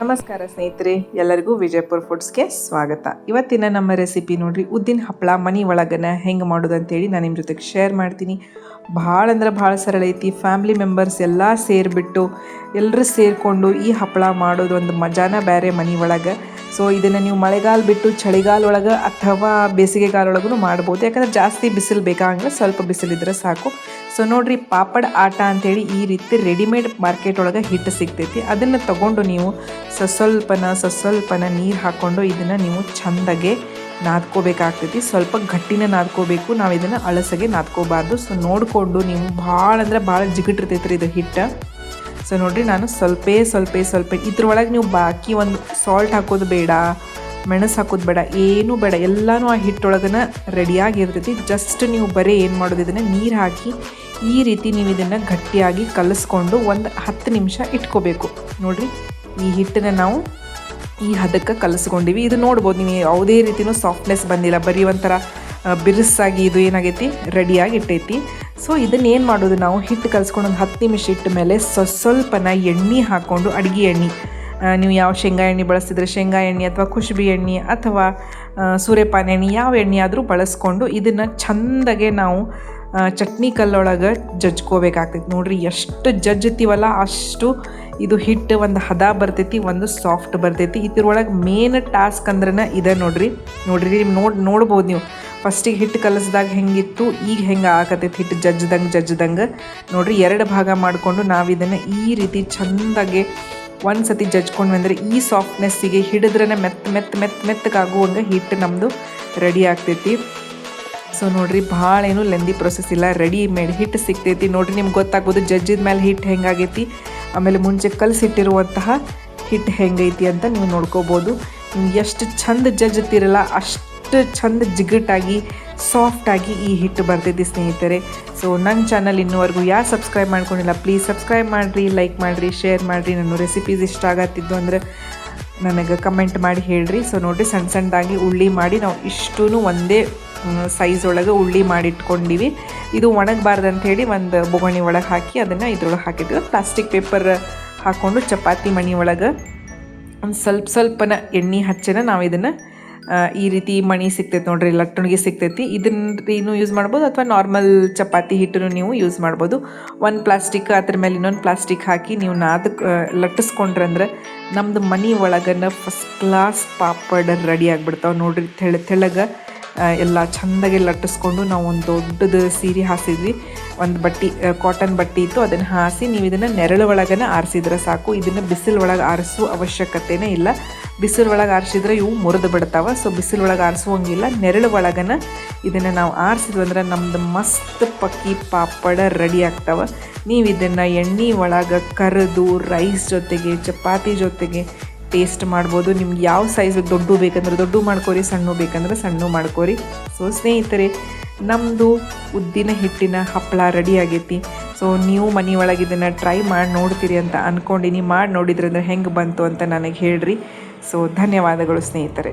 ನಮಸ್ಕಾರ ಸ್ನೇಹಿತರೆ, ಎಲ್ಲರಿಗೂ ವಿಜಯಪುರ ಫುಡ್ಸ್ಗೆ ಸ್ವಾಗತ. ಇವತ್ತಿನ ನಮ್ಮ ರೆಸಿಪಿ ನೋಡ್ರಿ, ಉದ್ದಿನ ಹಪ್ಪಳ ಮನೆ ಒಳಗನ ಹೆಂಗೆ ಮಾಡೋದು ಅಂತೇಳಿ ನಾನು ನಿಮ್ಮ ಜೊತೆಗೆ ಶೇರ್ ಮಾಡ್ತೀನಿ. ಭಾಳ ಅಂದ್ರೆ ಭಾಳ ಸರಳ ಐತಿ ಫ್ಯಾಮಿಲಿ ಮೆಂಬರ್ಸ್ ಎಲ್ಲ ಸೇರಿಬಿಟ್ಟು ಎಲ್ಲರೂ ಸೇರಿಕೊಂಡು ಈ ಹಪ್ಪಳ ಮಾಡೋದು ಒಂದು ಮಜಾನ ಬೇರೆ ಮನೆ ಒಳಗೆ. ಸೊ ಇದನ್ನು ನೀವು ಮಳೆಗಾಲ ಬಿಟ್ಟು ಚಳಿಗಾಲ ಒಳಗೆ ಅಥವಾ ಬೇಸಿಗೆಗಾಲೊಳಗೂ ಮಾಡ್ಬೋದು. ಯಾಕಂದ್ರೆ ಜಾಸ್ತಿ ಬಿಸಿಲು ಬೇಕಾಗಿಲ್ಲ ಸ್ವಲ್ಪ ಬಿಸಿಲಿದ್ರೆ ಸಾಕು. ಸೊ ನೋಡಿರಿ, ಪಾಪಡ್ ಆಟ ಅಂತೇಳಿ ಈ ರೀತಿ ರೆಡಿಮೇಡ್ ಮಾರ್ಕೆಟ್ ಒಳಗೆ ಹಿಟ್ಟು ಸಿಗ್ತೈತಿ. ಅದನ್ನು ತಗೊಂಡು ನೀವು ಸಸ್ವಲ್ಪನ ಸಸ್ವಲ್ಪನ ನೀರು ಹಾಕ್ಕೊಂಡು ಇದನ್ನು ನೀವು ಚೆಂದಾಗೆ ನಾದ್ಕೋಬೇಕಾಗ್ತೈತಿ. ಸ್ವಲ್ಪ ಗಟ್ಟಿನ ನಾದ್ಕೋಬೇಕು. ನಾವು ಇದನ್ನು ಅಳಸಗೆ ನಾದ್ಕೋಬಾರ್ದು. ಸೊ ನೋಡಿಕೊಂಡು ನೀವು ಭಾಳ ಅಂದ್ರೆ ಭಾಳ ಜಿಗಿಟ್ಟಿರ್ತೈತ್ರಿ ಇದು ಹಿಟ್ಟು ಸೊ ನೋಡಿರಿ, ನಾನು ಸ್ವಲ್ಪೇ ಸ್ವಲ್ಪ ಸ್ವಲ್ಪ ಇದ್ರೊಳಗೆ ನೀವು ಬಾಕಿ ಒಂದು ಸಾಲ್ಟ್ ಹಾಕೋದು ಬೇಡ, ಮೆಣಸು ಹಾಕೋದು ಬೇಡ, ಏನೂ ಬೇಡ. ಎಲ್ಲನೂ ಆ ಹಿಟ್ಟೊಳಗನ ರೆಡಿಯಾಗಿರ್ತೈತಿ ಜಸ್ಟ್ ನೀವು ಬರೀ ಏನು ಮಾಡೋದು, ಇದನ್ನು ನೀರು ಹಾಕಿ ಈ ರೀತಿ ನೀವು ಇದನ್ನು ಗಟ್ಟಿಯಾಗಿ ಕಲಿಸ್ಕೊಂಡು ಒಂದು ಹತ್ತು ನಿಮಿಷ ಇಟ್ಕೋಬೇಕು. ನೋಡಿರಿ, ಈ ಹಿಟ್ಟನ್ನು ನಾವು ಈ ಹದಕ್ಕೆ ಕಲಿಸ್ಕೊಂಡಿವಿ. ಇದು ನೋಡ್ಬೋದು, ನೀವು ಯಾವುದೇ ರೀತಿಯೂ ಸಾಫ್ಟ್ನೆಸ್ ಬಂದಿಲ್ಲ. ಬರೀ ಒಂಥರ ಬಿರುಸಾಗಿ ಇದು ಏನಾಗೈತಿ? ರೆಡಿಯಾಗಿ ಇಟ್ಟೈತಿ. ಸೊ ಇದನ್ನ ಏನು ಮಾಡೋದು ನಾವು? ಹಿಟ್ಟು ಕಲಿಸ್ಕೊಂಡು ಒಂದು ಹತ್ತು ನಿಮಿಷ ಇಟ್ಟ ಮೇಲೆ ಸ್ವ ಸ್ವಲ್ಪನ ಎಣ್ಣೆ ಹಾಕ್ಕೊಂಡು ಅಡುಗೆ ಎಣ್ಣೆ. ನೀವು ಯಾವ ಶೇಂಗಾ ಎಣ್ಣೆ ಬಳಸ್ತಿದ್ರೆ ಶೇಂಗಾ ಎಣ್ಣೆ ಅಥವಾ ಕುಶುಬಿ ಎಣ್ಣೆ ಅಥವಾ ಸೂರ್ಯಪಾನ ಎಣ್ಣೆ ಯಾವ ಎಣ್ಣೆ ಆದರೂ ಬಳಸ್ಕೊಂಡು ಇದನ್ನು ಚಂದಗೆ ನಾವು ಚಟ್ನಿ ಕಲ್ಲೊಳಗೆ ಜಜ್ಕೋಬೇಕಾಗ್ತೈತಿ. ನೋಡ್ರಿ ಎಷ್ಟು ಜಜ್ಜತೀವಲ್ಲ ಅಷ್ಟು ಇದು ಹಿಟ್ಟು ಒಂದು ಹದ ಬರ್ತೈತಿ, ಒಂದು ಸಾಫ್ಟ್ ಬರ್ತೈತಿ. ಇದ್ರೊಳಗೆ ಮೇನ್ ಟಾಸ್ಕ್ ಅಂದ್ರೆ ಇದೆ ನೋಡ್ರಿ. ನೋಡ್ರಿ ನೋಡಿ, ನೋಡ್ಬೋದು ನೀವು. ಫಸ್ಟಿಗೆ ಹಿಟ್ಟು ಕಲಸಿದಾಗ ಹೆಂಗಿತ್ತು, ಈಗ ಹೆಂಗೆ ಆಗತೈತಿ ಹಿಟ್ಟು ಜಜ್ಜದಂಗೆ ಜಜ್ಜದಂಗೆ ನೋಡಿರಿ, ಎರಡು ಭಾಗ ಮಾಡಿಕೊಂಡು ನಾವು ಇದನ್ನು ಈ ರೀತಿ ಚೆಂದಾಗಿ ಒಂದು ಸತಿ ಜಜ್ಕೊಂಡ್ವಿ ಬಂದರೆ ಈ ಸಾಫ್ಟ್ನೆಸ್ಸಿಗೆ ಹಿಡಿದ್ರೇ ಮೆತ್ತ ಮೆತ್ತ ಮೆತ್ತ ಮೆತ್ತಗಾಗುವಂಗೆ ಹಿಟ್ಟು ನಮ್ಮದು ರೆಡಿ ಆಗ್ತೈತಿ. ಸೊ ನೋಡಿರಿ ಭಾಳ ಏನು ಲೆಂದಿ ಪ್ರೊಸೆಸ್ ಇಲ್ಲ. ರೆಡಿ ಮೇಡ್ ಹಿಟ್ಟು ಸಿಗ್ತೈತಿ. ನೋಡಿರಿ, ನಿಮ್ಗೆ ಗೊತ್ತಾಗ್ಬೋದು ಜಜ್ಜಿದ ಮೇಲೆ ಹಿಟ್ಟು ಹೆಂಗಾಗೈತಿ. ಆಮೇಲೆ ಮುಂಚೆ ಕಲಸಿಟ್ಟಿರುವಂತಹ ಹಿಟ್ಟು ಹೆಂಗೈತಿ ಅಂತ ನೀವು ನೋಡ್ಕೋಬೋದು. ನೀವು ಎಷ್ಟು ಚಂದ ಜಜ್ಜುತ್ತೀರಲ್ಲ, ಅಷ್ಟು ಚಂದ ಜಿಗಟಾಗಿ ಸಾಫ್ಟಾಗಿ ಈ ಹಿಟ್ಟು ಬರ್ತೈತಿ ಸ್ನೇಹಿತರೆ. ಸೊ ನನ್ನ ಚಾನಲ್ ಇನ್ನೂವರೆಗೂ ಯಾರು ಸಬ್ಸ್ಕ್ರೈಬ್ ಮಾಡ್ಕೊಂಡಿಲ್ಲ ಪ್ಲೀಸ್ ಸಬ್ಸ್ಕ್ರೈಬ್ ಮಾಡಿರಿ ಲೈಕ್ ಮಾಡಿರಿ ಶೇರ್ ಮಾಡಿರಿ. ನನ್ನ ರೆಸಿಪೀಸ್ ಇಷ್ಟ ಆಗತ್ತಿದ್ದು ಅಂದರೆ ನನಗೆ ಕಮೆಂಟ್ ಮಾಡಿ ಹೇಳ್ರಿ. ಸೊ ನೋಡಿರಿ ಸಣ್ಣ ಸಣ್ಣದಾಗಿ ಉಳ್ಳಿ ಮಾಡಿ ನಾವು ಇಷ್ಟೂ ಒಂದೇ ಸೈಜ್ ಒಳಗೆ ಉಳ್ಳಿ ಮಾಡಿ ಇಟ್ಕೊಂಡಿವಿ ಇದು ಒಣಗಬಾರ್ದು ಅಂತ ಹೇಳಿ ಒಂದು ಬೊಗಣಿ ಒಳಗೆ ಹಾಕಿ ಅದನ್ನು ಇದ್ರೊಳಗೆ ಹಾಕಿದ್ವಿ. ಪ್ಲಾಸ್ಟಿಕ್ ಪೇಪರ್ ಹಾಕ್ಕೊಂಡು ಚಪಾತಿ ಮಣಿ ಒಳಗೆ ಒಂದು ಸ್ವಲ್ಪ ಸ್ವಲ್ಪನ ಎಣ್ಣೆ ಹಚ್ಚನ ನಾವು ಇದನ್ನು ಈ ರೀತಿ ಮಣಿ ಸಿಗ್ತೈತೆ ನೋಡ್ರಿ, ಲಟ್ಟಣಿಗೆ ಸಿಗ್ತೈತಿ. ಇದನ್ನು ಯೂಸ್ ಮಾಡ್ಬೋದು ಅಥವಾ ನಾರ್ಮಲ್ ಚಪಾತಿ ಹಿಟ್ಟನ್ನು ನೀವು ಯೂಸ್ ಮಾಡ್ಬೋದು. ಒಂದು ಪ್ಲಾಸ್ಟಿಕ್ ಅದ್ರ ಮೇಲೆ ಇನ್ನೊಂದು ಪ್ಲಾಸ್ಟಿಕ್ ಹಾಕಿ ನೀವು ನಾದ ಲಟ್ಟಿಸ್ಕೊಂಡ್ರಂದ್ರೆ ನಮ್ಮದು ಮನೆ ಒಳಗನ ಫಸ್ಟ್ ಕ್ಲಾಸ್ ಪಾಪಡ್ ರೆಡಿ ಆಗಿಬಿಡ್ತಾವೆ ನೋಡ್ರಿ, ತೆಳ, ತೆಳಗೆ. ಎಲ್ಲ ಚೆಂದಾಗಿ ಲಟ್ಟಿಸ್ಕೊಂಡು ನಾವು ಒಂದು ದೊಡ್ಡದು ಸೀರೆ ಹಾಸಿದ್ವಿ. ಒಂದು ಬಟ್ಟಿ ಕಾಟನ್ ಬಟ್ಟಿ ಇತ್ತು, ಅದನ್ನು ಹಾಸಿ ನೀವು ಇದನ್ನು ನೆರಳು ಒಳಗನ ಆರಿಸಿದ್ರೆ ಸಾಕು. ಇದನ್ನು ಬಿಸಿಲು ಒಳಗೆ ಆರಿಸುವ ಅವಶ್ಯಕತೆನೇ ಇಲ್ಲ. ಬಿಸಿಲು ಒಳಗೆ ಆರಿಸಿದ್ರೆ ಇವು ಮುರಿದು ಬಿಡ್ತಾವೆ ಸೊ ಬಿಸಿಲು ಒಳಗೆ ಆರಿಸುವಂಗಿಲ್ಲ. ನೆರಳು ಒಳಗನ ಇದನ್ನು ನಾವು ಆರಿಸಿದ್ವಿ ಅಂದ್ರೆ ನಮ್ದು ಮಸ್ತ್ ಪಕ್ಕಿ ಪಾಪಡ ರೆಡಿ ಆಗ್ತಾವೆ. ನೀವು ಇದನ್ನು ಎಣ್ಣೆ ಒಳಗೆ ಕರೆದು ರೈಸ್ ಜೊತೆಗೆ, ಚಪಾತಿ ಜೊತೆಗೆ ಟೇಸ್ಟ್ ಮಾಡ್ಬೋದು. ನಿಮ್ಗೆ ಯಾವ ಸೈಜ್ ದೊಡ್ಡ ಬೇಕಂದ್ರೆ ದೊಡ್ಡ ಮಾಡ್ಕೋರಿ, ಸಣ್ಣ ಬೇಕಂದ್ರೆ ಸಣ್ಣ ಮಾಡ್ಕೋರಿ. ಸೊ ಸ್ನೇಹಿತರೆ ನಮ್ಮದು ಉದ್ದಿನ ಹಿಟ್ಟಿನ ಹಪ್ಪಳ ರೆಡಿ ಆಗೈತಿ. ಸೊ ನೀವು ಮನೆ ಒಳಗೆ ಇದನ್ನು ಟ್ರೈ ಮಾಡಿ ನೋಡ್ತೀರಿ ಅಂತ ಅಂದ್ಕೊಂಡಿನಿ ಮಾಡಿ ನೋಡಿದ್ರೆ ಹೆಂಗೆ ಬಂತು ಅಂತ ನನಗೆ ಹೇಳ್ರಿ. ಸೊ ಧನ್ಯವಾದಗಳು ಸ್ನೇಹಿತರೆ.